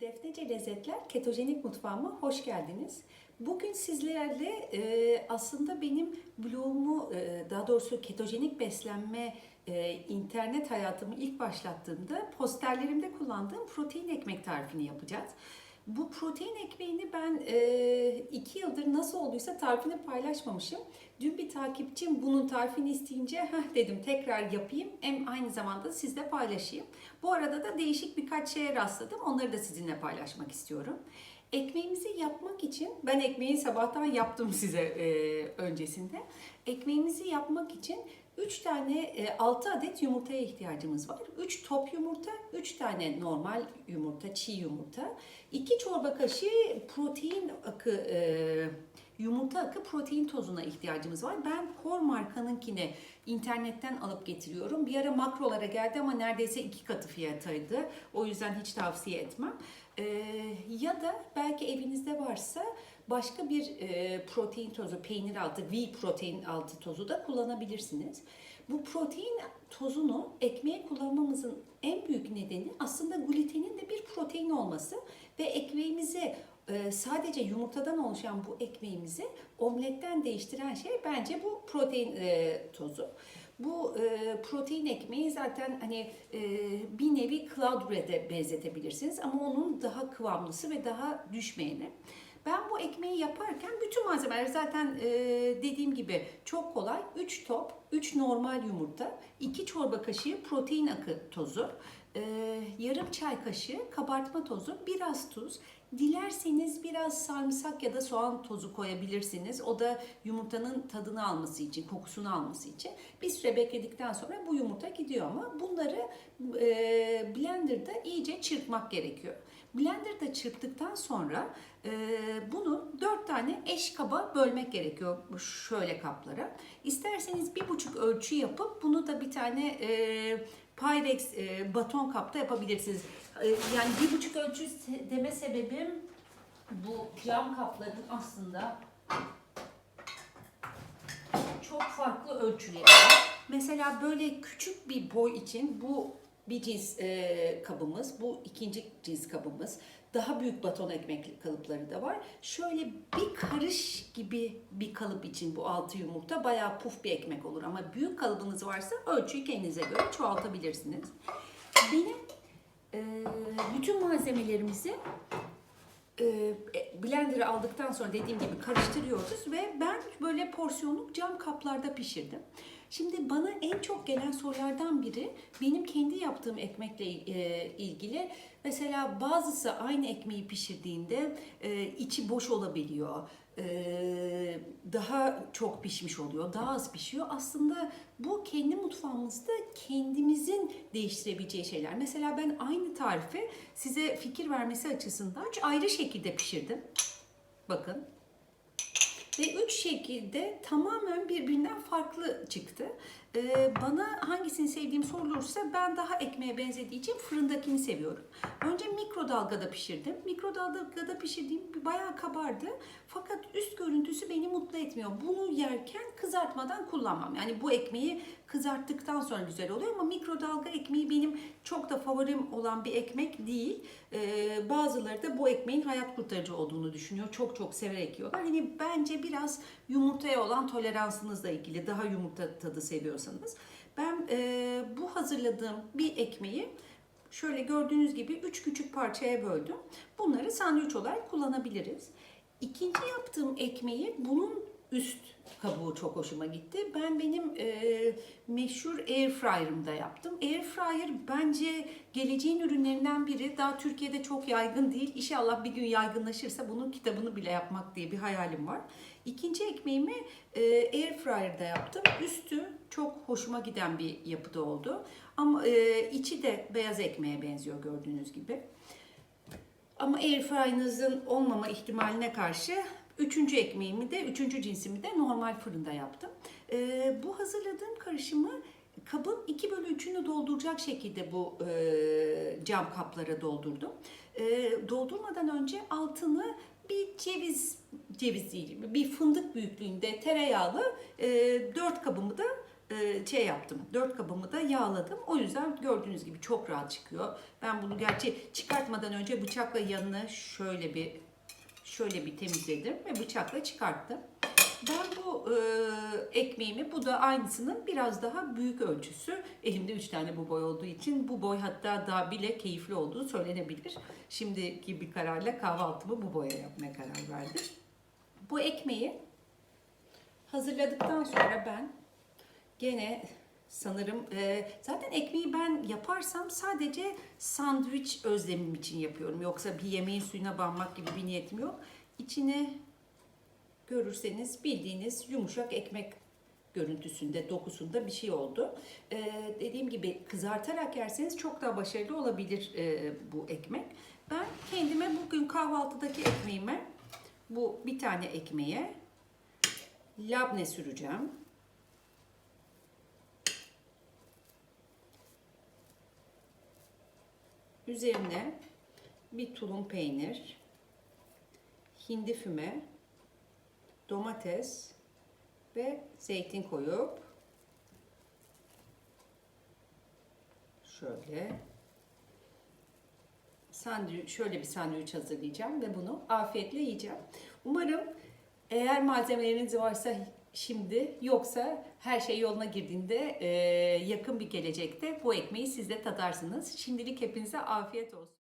Defnece Lezzetler Ketojenik Mutfağıma hoş geldiniz. Bugün sizlerle e, aslında benim blogumu, e, daha doğrusu ketojenik beslenme e, internet hayatımı ilk başlattığımda posterlerimde kullandığım protein ekmek tarifini yapacağız. Bu protein ekmeğini ben e, iki yıldır nasıl olduysa tarifini paylaşmamışım. Dün bir takipçim bunun tarifini isteyince Heh dedim tekrar yapayım hem aynı zamanda sizle paylaşayım. Bu arada da değişik birkaç şeye rastladım. Onları da sizinle paylaşmak istiyorum. Ekmeğimizi yapmak için ben ekmeği sabahtan yaptım size e, öncesinde. Ekmeğimizi yapmak için 3 tane e, 6 adet yumurtaya ihtiyacımız var. 3 top yumurta, 3 tane normal yumurta, çiğ yumurta, 2 çorba kaşığı protein akı e, yumurta akı protein tozuna ihtiyacımız var. Ben Kor markanınkini internetten alıp getiriyorum. Bir ara makrolara geldi ama neredeyse iki katı fiyatıydı. O yüzden hiç tavsiye etmem. Ee, ya da belki evinizde varsa başka bir e, protein tozu, peynir altı, V protein altı tozu da kullanabilirsiniz. Bu protein tozunu ekmeğe kullanmamızın en büyük nedeni aslında bir protein olması ve ekmeğimizi e, sadece yumurtadan oluşan bu ekmeğimizi omletten değiştiren şey bence bu protein e, tozu. Bu e, protein ekmeği zaten hani e, bir nevi cloud bread'e benzetebilirsiniz ama onun daha kıvamlısı ve daha düşmeyeni. Ben bu ekmeği yaparken bütün malzemeler zaten e, dediğim gibi çok kolay. 3 top, 3 normal yumurta, 2 çorba kaşığı protein akı tozu, e, yarım çay kaşığı kabartma tozu, biraz tuz. Dilerseniz biraz sarımsak ya da soğan tozu koyabilirsiniz. O da yumurtanın tadını alması için, kokusunu alması için. Bir süre bekledikten sonra bu yumurta gidiyor ama bunları e, blenderda iyice çırpmak gerekiyor. Blenderda çırptıktan sonra e, bunu dört tane eş kaba bölmek gerekiyor şöyle kaplara. İsterseniz bir buçuk ölçü yapıp bunu da bir tane e, Pyrex e, baton kapta yapabilirsiniz. E, yani bir buçuk ölçü deme sebebim bu cam kapların aslında çok farklı ölçüleri var. Mesela böyle küçük bir boy için bu bir cins e, kabımız, bu ikinci cins kabımız. Daha büyük baton ekmek kalıpları da var. Şöyle bir karış gibi bir kalıp için bu altı yumurta bayağı puf bir ekmek olur. Ama büyük kalıbınız varsa ölçüyü kendinize göre çoğaltabilirsiniz. Benim e, bütün malzemelerimizi e, blender'ı aldıktan sonra dediğim gibi karıştırıyoruz ve ben böyle porsiyonluk cam kaplarda pişirdim. Şimdi bana en çok gelen sorulardan biri benim kendi yaptığım ekmekle e, ilgili. Mesela bazısı aynı ekmeği pişirdiğinde e, içi boş olabiliyor. E, daha çok pişmiş oluyor, daha az pişiyor. Aslında bu kendi mutfağımızda kendimizin değiştirebileceği şeyler. Mesela ben aynı tarifi size fikir vermesi açısından ayrı şekilde pişirdim. Bakın. Ve üç şekilde tamamen birbirinden farklı çıktı. Ee, bana hangisini sevdiğim sorulursa ben daha ekmeğe benzediği için fırındakini seviyorum. Önce mikrodalgada pişirdim. Mikrodalgada pişirdiğim bir bayağı kabardı. Fakat üst görüntüsü beni mutlu etmiyor. Bunu yerken kızartmadan kullanmam. Yani bu ekmeği kızarttıktan sonra güzel oluyor ama mikrodalga ekmeği benim çok da favorim olan bir ekmek değil. Ee, bazıları da bu ekmeğin hayat kurtarıcı olduğunu düşünüyor. Çok çok severek yiyorlar. Hani bence biraz yumurtaya olan toleransınızla ilgili. Daha yumurta tadı seviyorsanız. Ben e, bu hazırladığım bir ekmeği şöyle gördüğünüz gibi üç küçük parçaya böldüm. Bunları sandviç olarak kullanabiliriz. İkinci yaptığım ekmeği bunun üst kabuğu çok hoşuma gitti. Ben benim e, meşhur air fryer'ımda yaptım. Air fryer bence geleceğin ürünlerinden biri. Daha Türkiye'de çok yaygın değil. İnşallah bir gün yaygınlaşırsa bunun kitabını bile yapmak diye bir hayalim var. İkinci ekmeğimi e, air fryer'da yaptım. Üstü çok hoşuma giden bir yapıda oldu. Ama e, içi de beyaz ekmeğe benziyor gördüğünüz gibi. Ama airfryer'ınızın olmama ihtimaline karşı üçüncü ekmeğimi de, üçüncü cinsimi de normal fırında yaptım. Ee, bu hazırladığım karışımı kabın 2 bölü 3'ünü dolduracak şekilde bu e, cam kaplara doldurdum. E, doldurmadan önce altını bir ceviz, ceviz değil, bir fındık büyüklüğünde tereyağlı e, dört kabımı da e, şey yaptım. Dört kabımı da yağladım. O yüzden gördüğünüz gibi çok rahat çıkıyor. Ben bunu gerçi çıkartmadan önce bıçakla yanını şöyle bir şöyle bir temizledim ve bıçakla çıkarttım. Ben bu e, ekmeğimi, bu da aynısının biraz daha büyük ölçüsü. Elimde üç tane bu boy olduğu için bu boy hatta daha bile keyifli olduğu söylenebilir. Şimdiki bir kararla kahvaltımı bu boya yapmaya karar verdim. Bu ekmeği hazırladıktan sonra ben gene sanırım e, zaten ekmeği ben yaparsam sadece sandviç özlemim için yapıyorum. Yoksa bir yemeğin suyuna banmak gibi bir niyetim yok. İçine görürseniz bildiğiniz yumuşak ekmek görüntüsünde, dokusunda bir şey oldu. Ee, dediğim gibi kızartarak yerseniz çok daha başarılı olabilir e, bu ekmek. Ben kendime bugün kahvaltıdaki ekmeğime bu bir tane ekmeğe labne süreceğim. Üzerine bir tulum peynir, hindi füme, domates ve zeytin koyup şöyle sandviç, şöyle bir sandviç hazırlayacağım ve bunu afiyetle yiyeceğim. Umarım eğer malzemeleriniz varsa şimdi yoksa her şey yoluna girdiğinde yakın bir gelecekte bu ekmeği siz de tadarsınız. Şimdilik hepinize afiyet olsun.